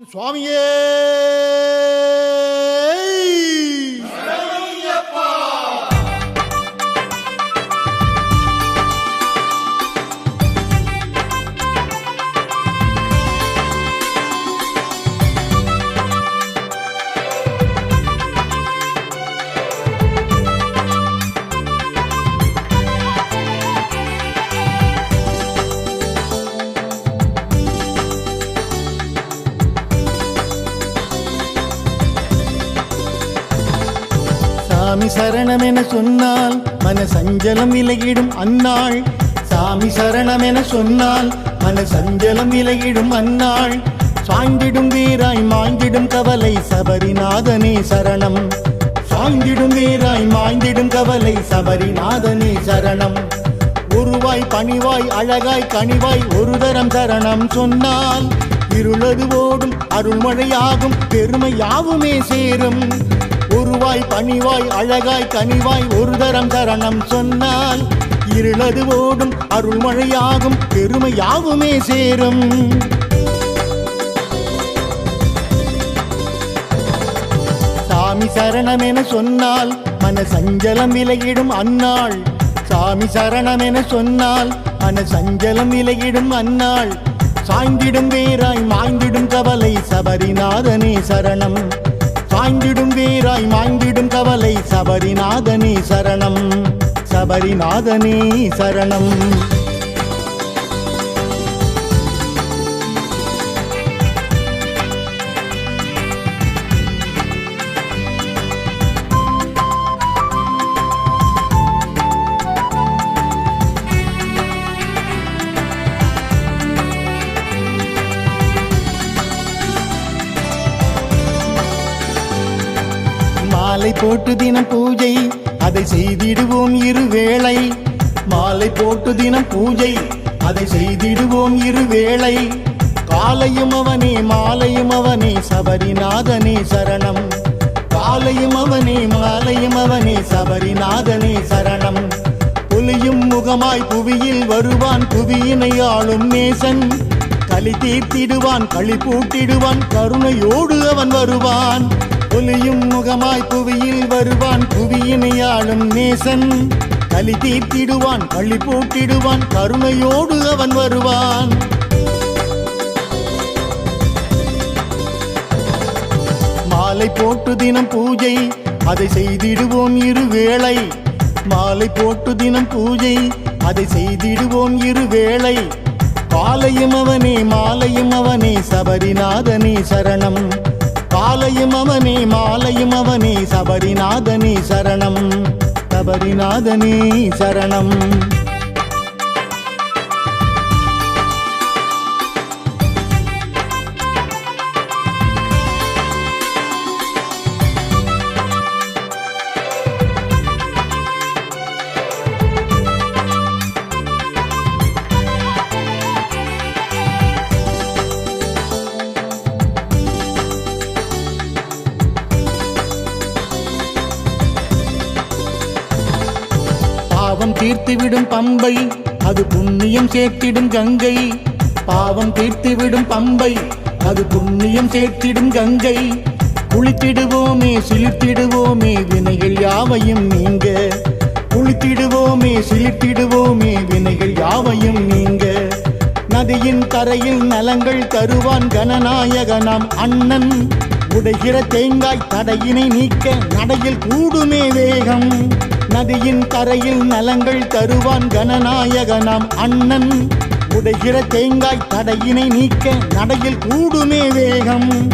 சுவாமியே சரணம் என சொன்னால் மன சஞ்சலம் விலகிடும் அந்நாள். சாமி சரணம் என சொன்னால் மன சஞ்சலம் விலகிடும் அந்நாள். சாய்ந்திடும் வீராய் மாய்ந்திடும் கவலை சபரிநாதனே சரணம். சாய்ந்திடும் வீராய் மாய்ந்திடும் கவலை சபரிநாதனே சரணம். உருவாய் பணிவாய் அழகாய் கனிவாய் ஒரு தரம் சரணம் சொன்னால். இருளது ஓடும் அருள்மழையாகும் பெருமை யாவுமே சேரும். உருவாய் பணிவாய் அழகாய் கனிவாய் ஒரு தரம் தரணம் சொன்னால் இருளது ஓடும் அருள்மழையாகும் பெருமையாகுமே சேரும். சாமி சரணம் என சொன்னால் மன சஞ்சலம் விலகிடும் அந்நாள். சாமி சரணம் என சொன்னால் மன சஞ்சலம் விலகிடும் அந்நாள். சாய்ந்திடும் வேராய் மாய்ந்திடும் கவலை சபரிநாதனே சரணம். சாய்ந்திடும் வீராய் மாய்ந்திடும் கவலை. சபரிநாதனே சரணம் சபரிநாதனே சரணம். போட்டு தினம் பூஜை அதை செய்திடுவோம் இருவேளை. மாலை போட்டு தினம் பூஜை அதை செய்திடுவோம் இருவேளை. காலையும் அவனே மாலையும் அவனே சபரிநாதனே சரணம். காலையும் அவனே மாலையும் அவனே சபரிநாதனே சரணம். புலியும் முகமாய் புவியில் வருவான் புவியினை ஆளும் நேசன் களி தீர்த்திடுவான் களி பூட்டிடுவான் கருணையோடு அவன் வருவான். ஒலியும் முகமாய் புவியில் வருவான். புவியினை ஆளும் நேசன். கலி தீர்த்திடுவான் பள்ளி பூட்டிடுவான் கருணையோடு அவன் வருவான். மாலை போட்டு தினம் பூஜை அதை செய்திடுவோம் இருவேளை மாலை போட்டு தினம் பூஜை அதை செய்திடுவோம் இருவேளை காலையும் அவனே மாலையும் அவனே சபரிநாதனே சரணம். காலையும் அவனே மாலையும் அவனே சபரிநாதனே சரணம். சபரிநாதனே சரணம். பாவம் தீர்த்துவிடும் பம்பை அது புண்ணியம் சேர்த்திடும் கங்கை. பாவம் தீர்த்துவிடும் பம்பை அது புண்ணியம் சேர்த்திடும் கங்கை. குளித்திடுவோமே சிலிர்த்திடுவோமே வினைகள் யாவையும் நீங்க. குளித்திடுவோமே சிலிர்த்திடுவோமே வினைகள் யாவையும் நீங்க. நதியின் கரையில் நலங்கள் தருவான் கனநாயக கணநாயகனாம் அண்ணன். உடைகிற தேங்காய் தடையினை நீக்க நடையில் கூடுமே வேகம். நதியின் கரையில் நலங்கள் தருவான் கணநாயக நாம் அண்ணன். உடைகிற தேங்காய் தடையினை நீக்க நடையில் கூடுமே வேகம்.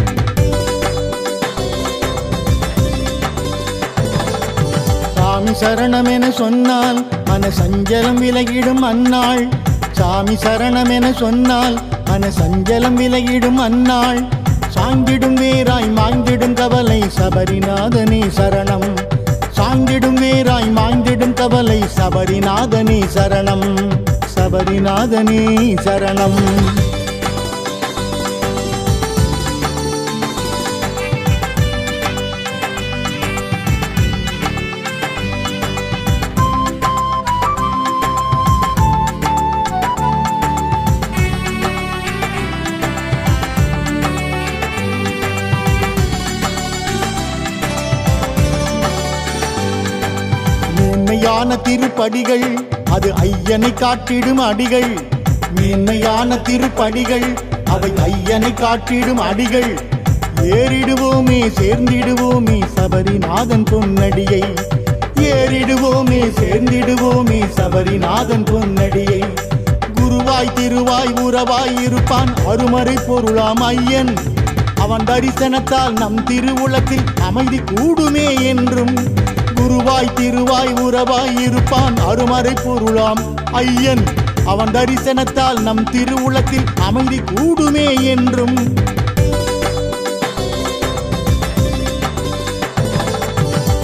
சாமி சரணம் என சொன்னால் மன சஞ்சலம் விலகிடும் அந்நாள். சாமி சரணம் என சொன்னால் மன சஞ்சலம் விலகிடும் அந்நாள். சாய்ந்திடும் வேராய் மாய்ந்திடும் கவலை சபரிநாதனே சரணம். சபரிநாதனி சரணம் சபரிநாதனி சரணம். மேன்மையான திருப்படிகள் அது ஐயனை காட்டிடும் அடிகள். மேன்மையான திருப்படிகள் அவை ஐயனை காட்டிடும் அடிகள். ஏறிடுவோமே சேர்ந்திடுவோமே சபரிநாதன் பொன்னடியை. ஏறிடுவோமே சேர்ந்திடுவோமே சபரிநாதன் பொன்னடியை. குருவாய் திருவாய் உறவாய் இருப்பான் அருமறை பொருளாம் ஐயன். அவன் தரிசனத்தால் நம் திருவுலத்தில் அமைதி கூடுமே என்றும் குருவாய் திருவாய் உறவாய் இருப்பான் அருமறை பொருளாம். ஐயன் அவன் தரிசனத்தால் நம் திருவுளத்தில் அமைதி கூடுமே என்றும்.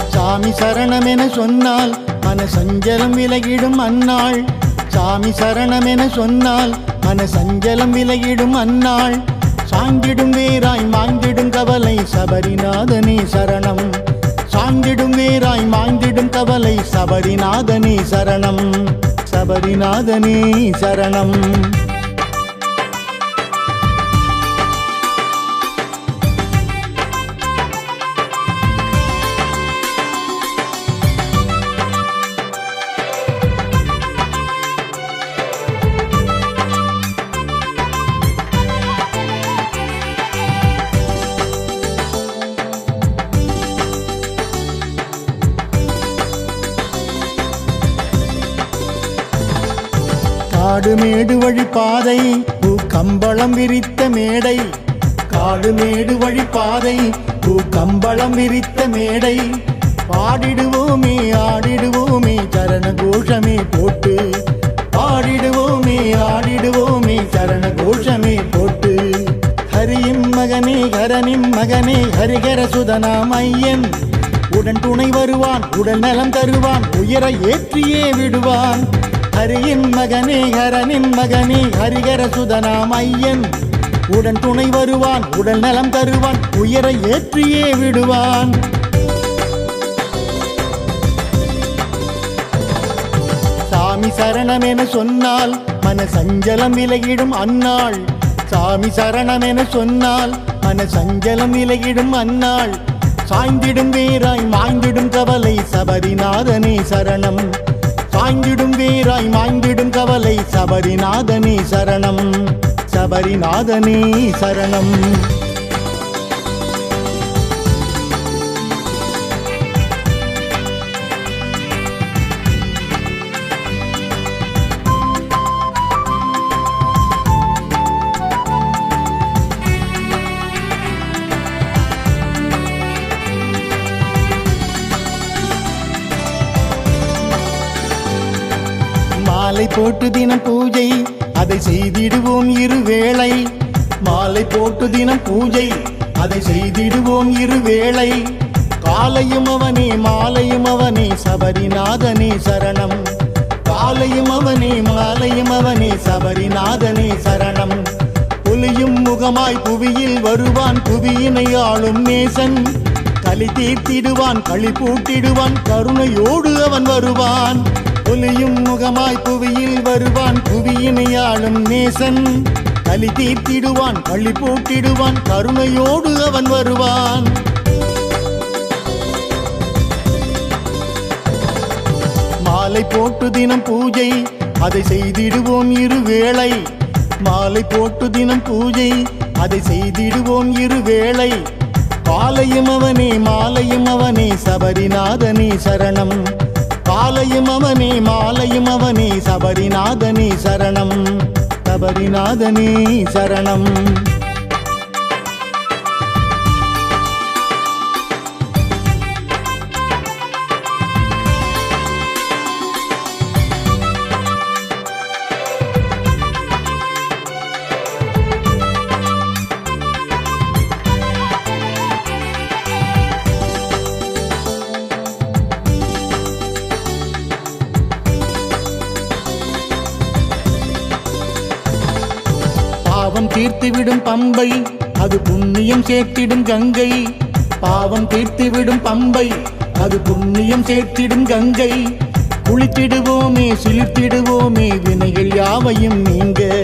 சாமி சரணம் என சொன்னால் மன சஞ்சலம் விலகிடும் அந்நாள். சாமி சரணம் என சொன்னால் மன சஞ்சலம் விலகிடும் அந்நாள். சாங்கிடும் வேராய் மாங்கிடும் கவலை சபரிநாதனே சரணம். சாய்ந்திடும் வேராய் மாய்ந்திடும் கவலை சபரிநாதனே சரணம். சபரிநாதனே சரணம். காடு மேடு வழி பாதை பூ கம்பளம் விரித்த மேடை. காடு மேடு வழி பாதை பூ கம்பளம் விரித்த மேடை. பாடிடுவோமே ஆடிடுவோமே சரண கோஷமே போட்டு. பாடிடுவோமே ஆடிடுவோமே சரண கோஷமே போட்டு. ஹரியின் மகனே ஹரனின் மகனே ஹரிகர சுதனாம் ஐயன். உடன் துணை வருவான் உடல் நலம் தருவான் உயர ஏற்றியே விடுவான். ஹரியின் மகனே ஹரனின் மகனே ஹரிகர சுதனாம் ஐயன் உடன் துணை வருவான் உடல் நலம் தருவான் உயரை ஏற்றியே விடுவான். சாமி சரணம் என சொன்னால் மன சஞ்சலம் விலகிடும் அந்நாள். சாமி சரணம் என சொன்னால் மன சஞ்சலம் விலகிடும் அந்நாள். சாய்ந்திடும் வீராய் மாய்ந்திடும் கவலை சபரிநாதனே சரணம். சாய்ந்திடும் வீராய் மாய்ந்திடும் கவலை. சபரிநாதனே சரணம். சபரிநாதனே சரணம். மாலை போட்டு தினம் பூஜை. அதை செய்திடுவோம் இருவேளை. மாலை போட்டு தினம் பூஜை. அதை செய்திடுவோம் இருவேளை. காலையும் அவனே மாலையும் அவனே சபரிநாதனே சரணம். காலையும் அவனே மாலையும் அவனே சபரிநாதனே சரணம். புலியும் முகமாய் புவியில் வருவான் புவியினை ஆளும் நேசன் களி தீர்த்திடுவான் களி பூட்டிடுவான் கருணையோடு அவன் வருவான். ஒலியும் முகமாய் புவியில் வருவான். புவியினை ஆளும் நேசன் கலி தீர்த்திடுவான். பள்ளி பூட்டிடுவான். கருணையோடு அவன் வருவான். மாலை போட்டு தினம் பூஜை அதை செய்திடுவோம் இருவேளை மாலை போட்டு தினம் பூஜை அதை செய்திடுவோம் இருவேளை பாலையும் அவனே மாலையும் தபரிநாதனி சரணம். தபரிநாதனி சரணம். புண்ணியம் சேர்த்திடும் கங்கை. பாவம் தீர்த்துவிடும் பம்பை. அது புண்ணியம் சேர்த்திடும் கங்கை. குளித்திடுவோமே சிலித்திடுவோமே வினைகள் யாவையும் நீங்க.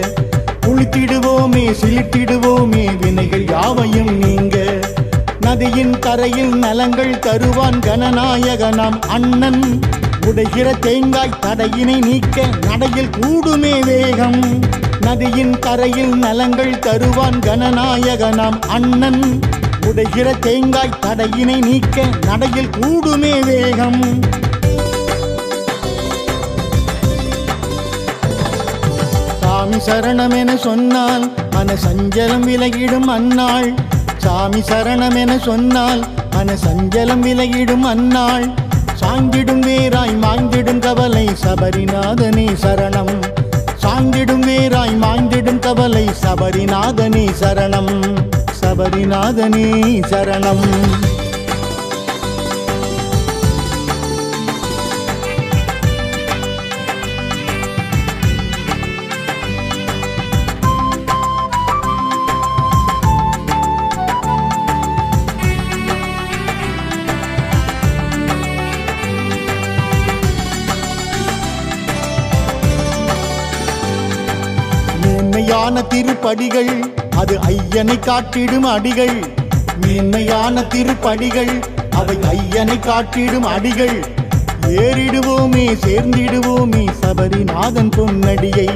குளித்திடுவோமே சிலித்திடுவோமே வினைகள் யாவையும் நீங்க. நதியின் கரையில் நலங்கள் தருவான் கனநாயக கனநாயகனாம் அண்ணன். உடைகிற தேங்காய் தடையினை நீக்க நடையில் கூடுமே வேகம். நதியின் கரையில் நலங்கள் தருவான் கனநாயக நாம் அண்ணன். உடைகிற தேங்காய் தடையினை நீக்க நடையில் கூடுமே வேகம். சாமி சரணம் என சொன்னால் மன சஞ்சலம் விலகிடும் அந்நாள். சாமி சரணம் என சொன்னால் மன சஞ்சலம் விலகிடும் அந்நாள். சாய்ந்திடும் வேராய் மாய்ந்திடும் கவலை சபரிநாதனே சரணம். சாய்ந்திடும் வேராய் மாய்ந்திடும் கவலை. சபரிநாதனே சரணம் சபரிநாதனே சரணம். திருப்படிகள் அது ஐயனை காட்டிடும் அடிகள். மேன்மையான திருப்படிகள் அவை ஐயனை காட்டிடும் அடிகள். ஏறிடுவோமே சேர்ந்திடுவோமே சபரிநாதன் பொன்னடியை.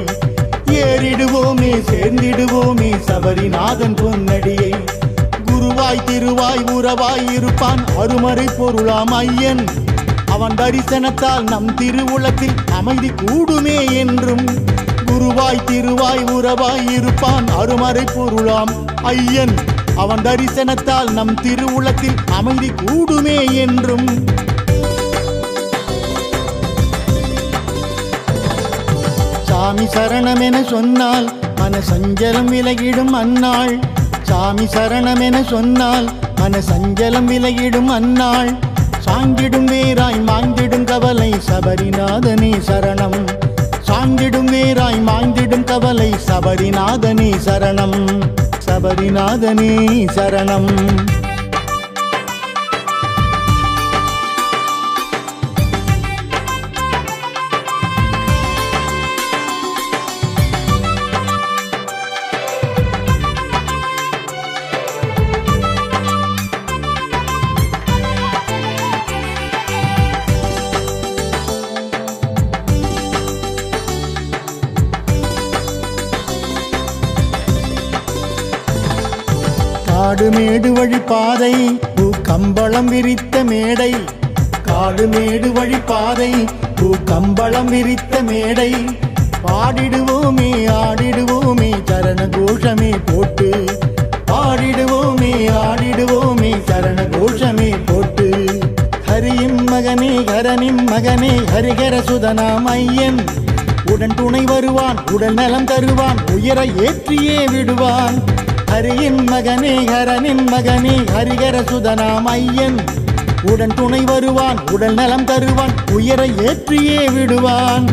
ஏறிடுவோமே சேர்ந்திடுவோமே சபரிநாதன் பொன்னடியை. குருவாய் திருவாய் உறவாய் இருப்பான் அருமறை பொருளாம் ஐயன். அவன் தரிசனத்தால் நம் திருவுலத்தில் அமைதி கூடுமே என்றும் குருவாய் திருவாய் உறவாய் இருப்பான். அருமறை பொருளாம் ஐயன். அவன் தரிசனத்தால் நம் திருவுளத்தில் அமைதி கூடுமே என்றும். சாமி சரணம் என சொன்னால் மன சஞ்சலம் விலகிடும் அந்நாள். சாமி சரணம் என சொன்னால் மன சஞ்சலம் விலகிடும் அந்நாள். சாங்கிடும் வேராய் மாய்ந்திடும் கவலை சபரிநாதனே சரணம். சாய்ந்திடும் வேராய் மாய்ந்திடும் கவலை. சபரிநாதனே சரணம். சபரிநாதனே சரணம். காடு மேடு வழி பாதை பூ கம்பளம் விரித்த மேடை. காடு மேடு வழி பாதை பூ கம்பளம் விரித்த மேடை. பாடிடுவோமே ஆடிடுவோமே சரண கோஷமே போட்டு. பாடிடுவோமே ஆடிடுவோமே சரண கோஷமே போட்டு. ஹரியின் மகனே ஹரனின் மகனே ஹரிகர சுதனாம் ஐயன். உடன் துணை வருவான் உடல் நலம் தருவான் உயர ஏற்றியே விடுவான். ஹரியின் மகனே ஹரனின் மகனே ஹரிகர சுதனாம் ஐயன் உடன் துணை வருவான் உடல் நலம் தருவான் உயரை ஏற்றியே விடுவான்.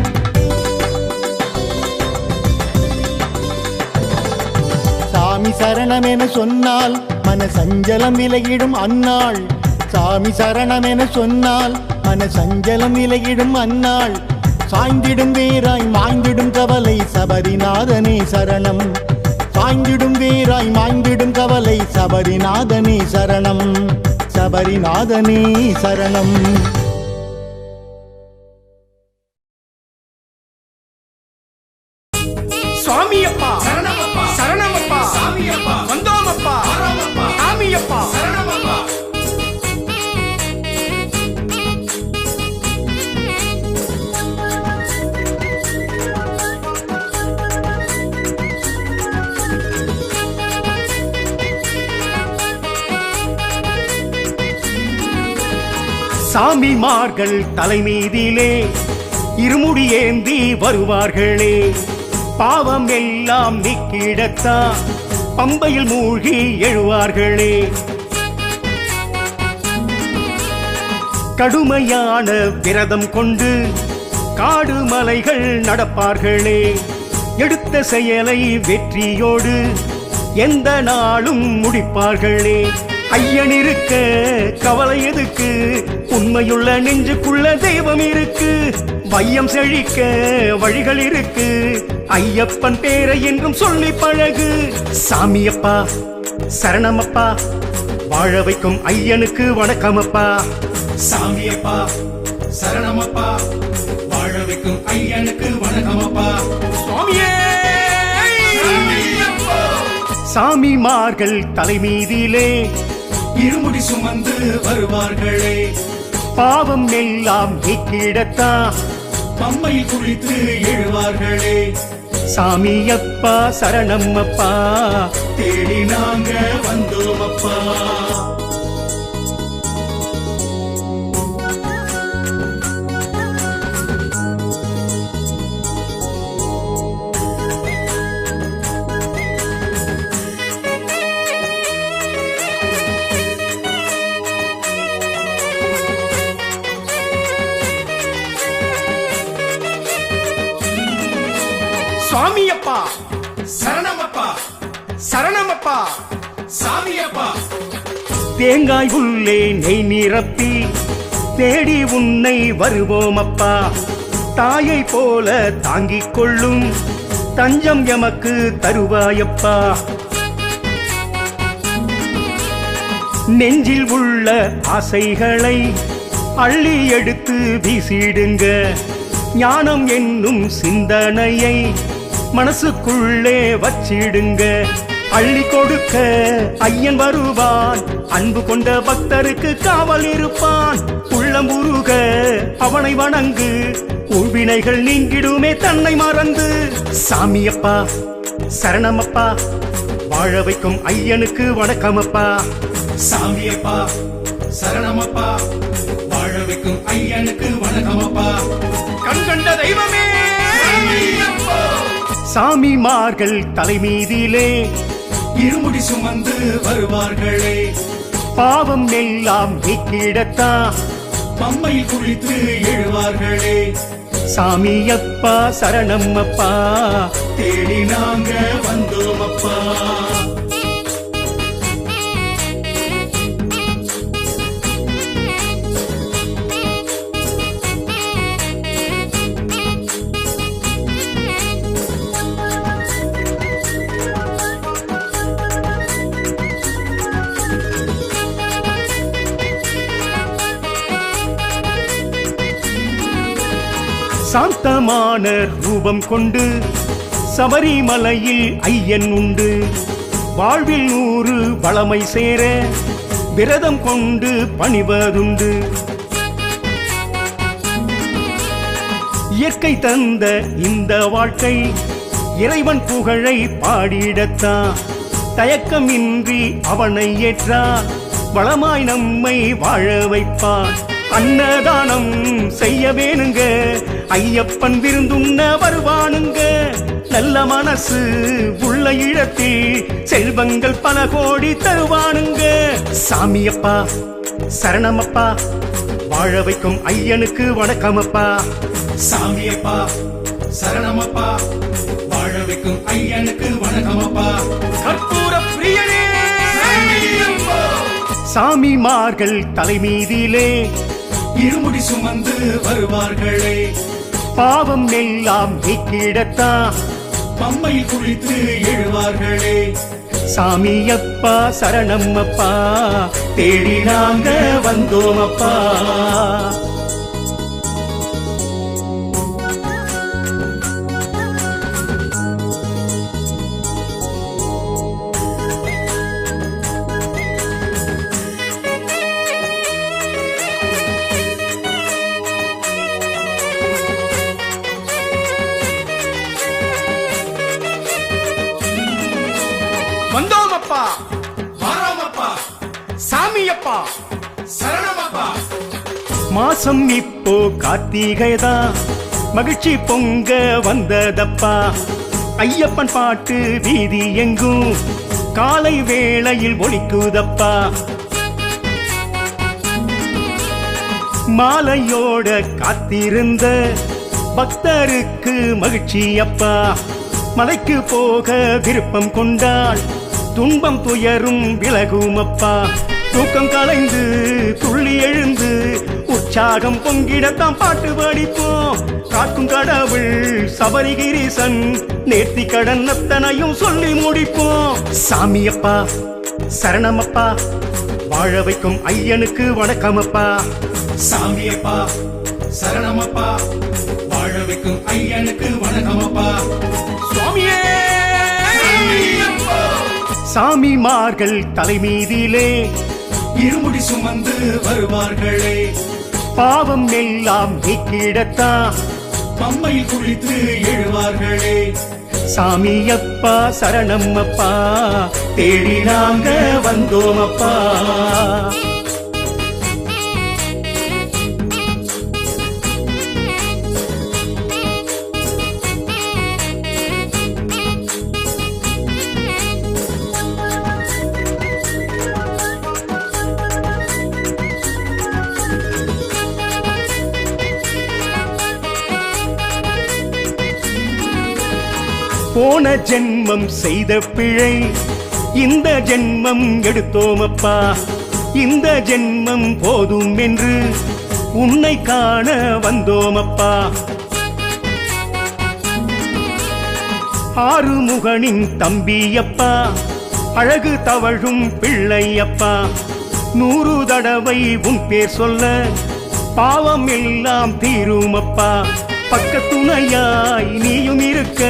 சாமி சரணம் என சொன்னால் மன சஞ்சலம் விலகிடும் அந்நாள். சாமி சரணம் என சொன்னால் மன சஞ்சலம் விலகிடும் அந்நாள். சாய்ந்திடும் வீராய் மாய்ந்திடும் கவலை சபரிநாதனே சரணம். சாய்ந்திடும் வீராய் மாய்ந்திடும் கவலை. சபரிநாதனே சரணம் சபரிநாதனே சரணம். சாமிமார்கள் தலைமீதிலே இருமுடி ஏந்தி வருவார்களே. பாவம் எல்லாம் நீக்கிடத்தான் பம்பையில் மூழ்கி எழுவார்களே. கடுமையான விரதம் கொண்டு காடு மலைகள் நடப்பார்களே. எடுத்த செயலை வெற்றியோடு எந்த நாளும் முடிப்பார்களே. ஐயனிருக்க கவலை எதுக்கு? உண்மையுள்ள நெஞ்சுக்குள்ள தெய்வம் இருக்கு. வையம் செழிக்க வழிகள் இருக்கு. ஐயப்பன் பேரை என்றும் சொல்லி பழகு. சாமியப்பா சரணமப்பா. வாழ வைக்கும் ஐயனுக்கு வணக்கமப்பா. சாமியப்பா சரணமப்பா. வாழ வைக்கும் ஐயனுக்கு வணக்கமப்பா. சுவாமியே! சாமிமார்கள் தலைமீதிலே இருமுடி சுமந்து வருவார்களே. பாவம் எல்லாம் நீக்கிடத்தா? பம்மையில் குளித்து எழுவார்களே. சாமியப்பா சரணம்மப்பா. தேடி நாங்க வந்தோமப்பா. சுவாமியப்பா தேங்காய் உள்ளே நெய் நிரப்பி தேடி உன்னை வருவோமப்பா. தாயை போல தாங்கிக் கொள்ளும் தஞ்சம் எமக்கு தருவாயப்பா. நெஞ்சில் உள்ள ஆசைகளை அள்ளி எடுத்து வீசிடுங்க. ஞானம் என்னும் சிந்தனையை மனசுக்குள்ளே வச்சிடுங்க. அள்ளி கொடுக்க ஐயன் வருவான். அன்பு கொண்ட பக்தருக்கு காவல் இருப்பான். உள்ளம் உருக அவனை வணங்கு. உள்வினைகள் நீங்கிடுமே தன்னை மறந்து. சாமியப்பா சரணமப்பா. வாழ வைக்கும் ஐயனுக்கு வணக்கமப்பா. சாமியப்பா சரணமப்பா. வாழ வைக்கும் ஐயனுக்கு வணக்கமப்பா. கண்கண்ட தெய்வமே. சாமிமார்கள் தலைமீதிலே இருமுடி சுமந்து வருவார்களே. பாவம் எல்லாம் நீக்கிடத்தா பம்மையில் குளித்து எழுவார்களே. சாமியப்பா சரணம்மப்பா தேடி நாங்க வந்தோமப்பா சாந்தமான ரூபம் கொண்டு சபரிமலையில் ஐயன் உண்டு. வாழ்வில் நூறு வளமை சேர விரதம் கொண்டு பணிவதுண்டு. இயற்கை தந்த இந்த வாழ்க்கை இறைவன் புகழை பாடிடத்தான் தயக்கமின்றி அவனை ஏற்றா. வளமாய் நம்மை வாழ வைப்பான் அன்னதானம் செய்ய வேணுங்க. ஐயப்பன் விருந்துண்ண வருவானுங்க. நல்ல மனசு உள்ள இடத்தில் செல்வங்கள் பல கோடி தருவானுங்க. சாமியப்பா சரணமப்பா வாழ வைக்கும் ஐயனுக்கு வணக்கமப்பா. சாமியப்பா சரணமப்பா வாழ வைக்கும் ஐயனுக்கு வணக்கமப்பா. கற்பூர பிரியனே. சாமிமார்கள் தலைமீதிலே இருமுடி சுமந்து வருவார்களே. பாவம் எல்லாம் நீக்கிடத்தா? பம்மையில் குளித்து எழுவார்களே. சாமியப்பா சரணம்மப்பா தேடி நாங்க வந்தோமப்பா வந்தோமப்பா. மாசம் இப்போ கார்த்திகைதா. மகிழ்ச்சி பொங்க வந்ததப்பா. ஐயப்பன் பாட்டு வீதி எங்கும். காலை வேளையில் ஒழிக்குதப்பா மாலையோட காத்திருந்த பக்தருக்கு மகிழ்ச்சி அப்பா. மலைக்கு போக விருப்பம் கொண்டாள். துன்பம் துயரும் விலகும் அப்பா தூக்கம் கலைந்து துள்ளி எழுந்து உற்சாகம் பொங்கிடத்தான் பாட்டு படிப்போம். காக்கும் கடவுள் சபரிகிரீசன் நேர்த்தி கடன் அத்தனையும் சொல்லி முடிப்போம். சாமியப்பா சரணமப்பா வாழ வைக்கும் ஐயனுக்கு வணக்கமப்பா. சாமியப்பா சரணமப்பா வாழ வைக்கும் ஐயனுக்கு வணக்கமப்பா. சுவாமியே! சாமிமார்கள் தலைமீதிலே இருமுடி சுமந்து வருவார்களே. பாவம் எல்லாம் நீக்கிடத்தான் பம்மையில் குளித்து எழுவார்களே. சாமியப்பா சரணம் அப்பா தேடி நாங்க வந்தோம் அப்பா போன ஜென்மம் செய்த பிழை. இந்த ஜென்மம் எடுத்தோமப்பா. இந்த ஜென்மம் போதும் என்று உன்னை காண வந்தோமப்பா. ஆறுமுகனின் தம்பியப்பா. அழகு தவழும் பிள்ளையப்பா. நூறு தடவை உன் பேர் சொல்ல பாவம் எல்லாம் தீருமப்பா. பக்கத்துணையாய் நீயும் இருக்க.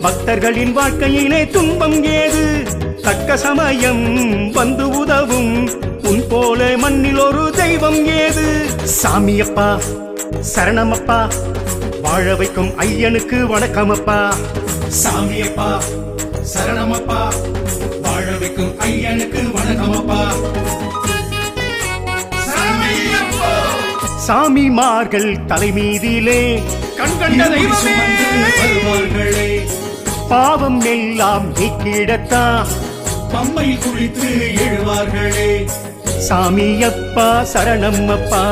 பக்தர்களின் வாழ்க்கையிலே துன்பம் ஏது? தக்க சமயம் வந்து உதவும். உன் போல மண்ணில் ஒரு தெய்வம் ஏது? சாமியப்பா சரணமப்பா. வாழ வைக்கும் ஐயனுக்கு வணக்கமப்பா. சாமியப்பா சரணமப்பா. வாழ வைக்கும் ஐயனுக்கு வணக்கமப்பா. சாமி சாமிமார்கள் தலைமீதிலே பாவம் எல்லாம் நீக்கிடத்தான் பம்மையில் குளித்து எழுவார்களே. சாமியப்பா சரணம் அப்பா.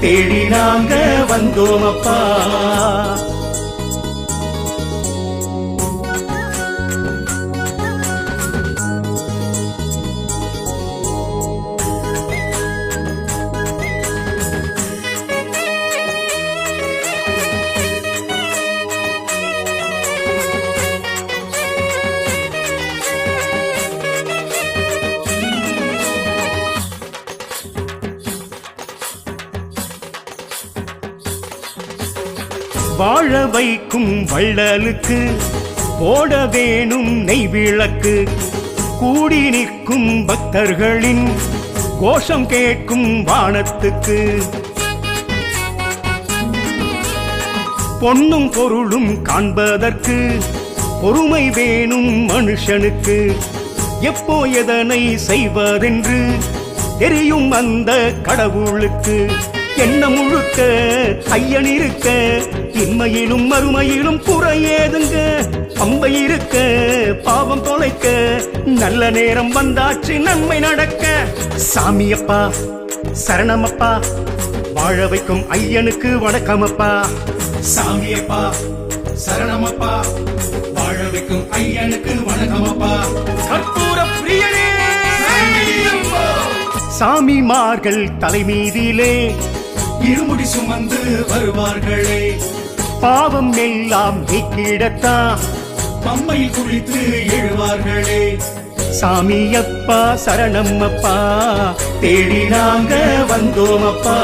தேடி நாங்க வந்தோம் அப்பா. வைக்கும் வள்ளலுக்கு போட வேணும் நெய் விளக்கு. கூடி நிற்கும் பக்தர்களின் கோஷம் கேட்கும் வானத்துக்கு. பொன்னும் பொருளும் காண்பதற்கு பொறுமை வேணும் மனுஷனுக்கு. எப்போ எதனை செய்வதென்று தெரியும் அந்த கடவுளுக்கு. என்ன முழுக்க ஐயன் இருக்க இன்மையிலும் மறுமையிலும் குறையேதுங்க பம்பை இருக்க பாவம் தொலைக்க நல்ல நேரம் வந்தாச்சு நன்மை நடக்க. சாமியப்பா சரணமப்பா வாழ வைக்கும் ஐயனுக்கு வணக்கமப்பா. சாமியப்பா சரணமப்பா வாழ வைக்கும் ஐயனுக்கு வணக்கமப்பா. கற்பூர பிரியனே! சாமிமார்கள் தலைமீதிலே இருமுடி சுமந்து வருவார்களே. பாவம் எல்லாம் நீக்கிடத்தான் பம்மையில் குளித்து எழுவார்களே. சாமியப்பா சரணம் அப்பா தேடி நாங்க வந்தோம் அப்பா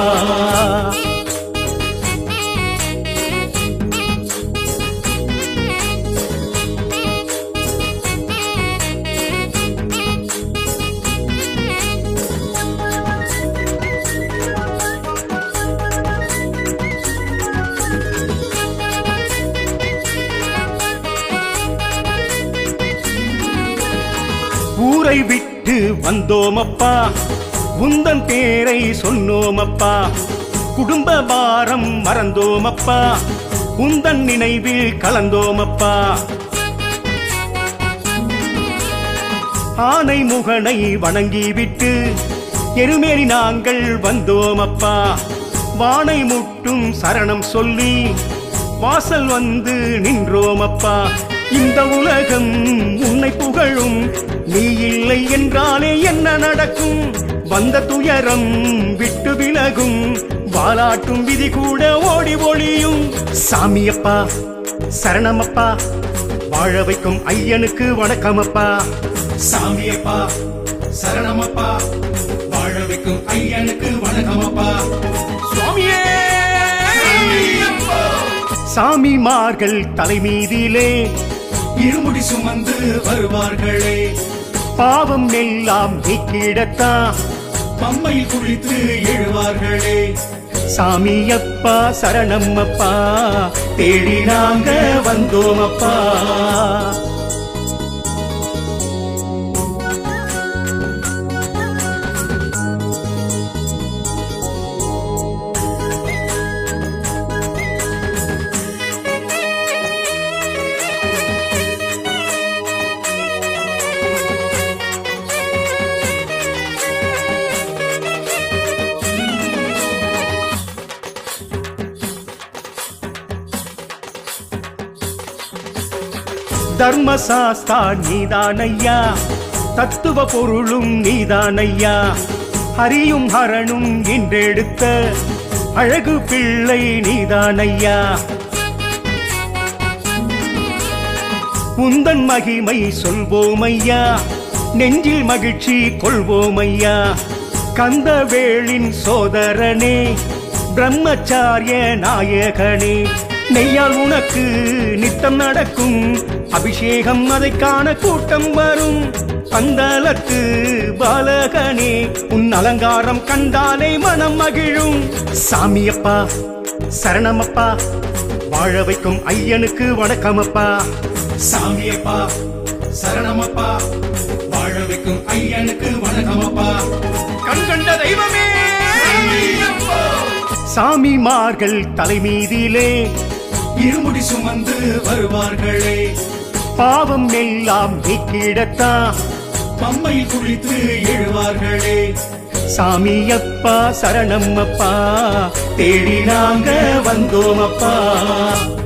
வந்தோமப்பா. உந்தன் பேரை சொன்னோமப்பா. குடும்ப பாரம் மறந்தோமப்பா. உந்தன் நினைவில் கலந்தோமப்பா. ஆனை முகனை வணங்கிவிட்டு எருமேறி நாங்கள் வந்தோமப்பா. வானை முட்டும் சரணம் சொல்லி வாசல் வந்து நின்றோமப்பா. இந்த உலகம் உன்னை புகழும் நீ இல்லை என்றாலே என்ன நடக்கும்? வந்த துயரம் விட்டு விலகும். வாலாட்டும் விதி கூட ஓடி ஒளியும். சாமியப்பா சரணமப்பா வாழ வைக்கும் ஐயனுக்கு வணக்கமப்பா. சாமியப்பா சரணமப்பா வாழ வைக்கும் ஐயனுக்கு வணக்கமப்பா. சுவாமியே! சாமிமார்கள் தலைமீதிலே இருமுடி சுமந்து வருவார்களே. பாவம் எல்லாம் நீக்கிடத்தான். பம்மையில் குளித்து எழுவார்களே. சாமியப்பா சரணம்மப்பா தேடி நாங்க தர்ம சாஸ்தா நீதானையா? தத்துவ பொருளும் நீதானையா? ஹரியும் ஹரனும் என்றெடுத்த அழகு பிள்ளை நீதானையா? உந்தன் மகிமை சொல்வோமையா? நெஞ்சில் மகிழ்ச்சி கொள்வோமையா? கந்தவேளின் சோதரனே பிரம்மச்சாரிய நாயகனே. நெய்யால் உனக்கு நித்தம் நடக்கும். அபிஷேகம் அதை காண கூட்டம் வரும். பந்தலத்து பாலகனே உன் அலங்காரம் கண்டாலே மனம் மகிழும். சாமியப்பா சரணமப்பா வாழ வைக்கும் ஐயனுக்கு வணக்கமப்பா. சாமியப்பா சரணமப்பா வாழ வைக்கும் ஐயனுக்கு வணக்கமப்பா. கண்கண்ட தெய்வமே! சாமிமார்கள் தலைமீதியிலே இருமுடி சுமந்து வருவார்களே. பாவம் எல்லாம் நீக்கிடத்தான் பம்மையில் குளித்து எழுவார்களே. சாமியப்பா சரணம்மப்பா தேடி நாங்க வந்தோமப்பா புலியின்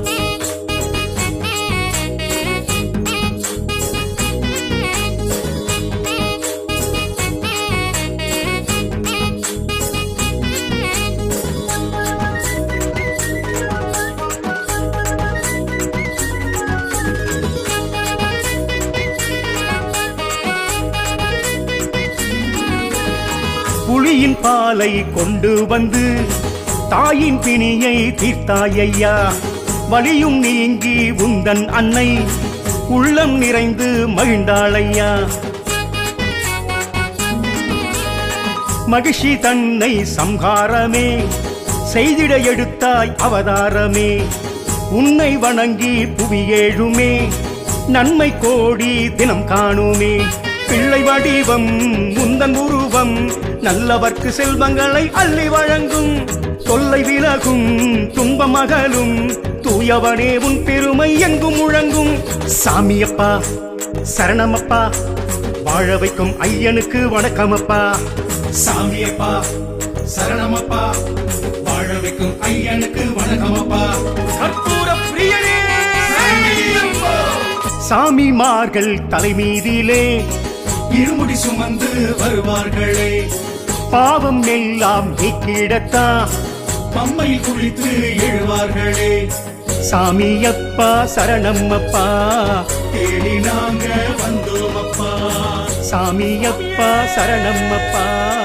பாலை கொண்டு வந்து தாயின் பிணியை தீர்த்தாயையா வலியும் நீங்கி உந்தன் அன்னை உள்ளம் நிறைந்து மகிழ்ந்தாளையா மகிழ்ச்சி தன்னை சம்ஹாரமே செய்திட எடுத்தாய் அவதாரமே. உன்னை வணங்கி புவியேழுமே நன்மை கோடி தினம் காணுமே. பிள்ளை வடிவம் முந்தன் உருவம் நல்லவர்க்கு செல்வங்களை அள்ளி வழங்கும் தொல்லை விலகும் துன்பம் அகலும் தூயவனே உன் பெருமை எங்கும் முழங்கும். சாமியப்பா சரணமப்பா வாழ வைக்கும் ஐயனுக்கு வணக்கமப்பா. சாமியப்பா சரணமப்பா வாழ வைக்கும் ஐயனுக்கு வணக்கமப்பா. கற்பூர பிரியனே! சாமிமார்கள் தலைமீதிலே இருமுடி சுமந்து வருவார்களே. பாவம் எல்லாம் நீக்கிடத்தான். பம்மையில் குளித்து எழுவார்களே. சாமியப்பா சரணம்மப்பா. தேடி நாங்க வந்தோமப்பா. சாமியப்பா சரணம்மப்பா. தேடி நாங்க வந்தோமப்பா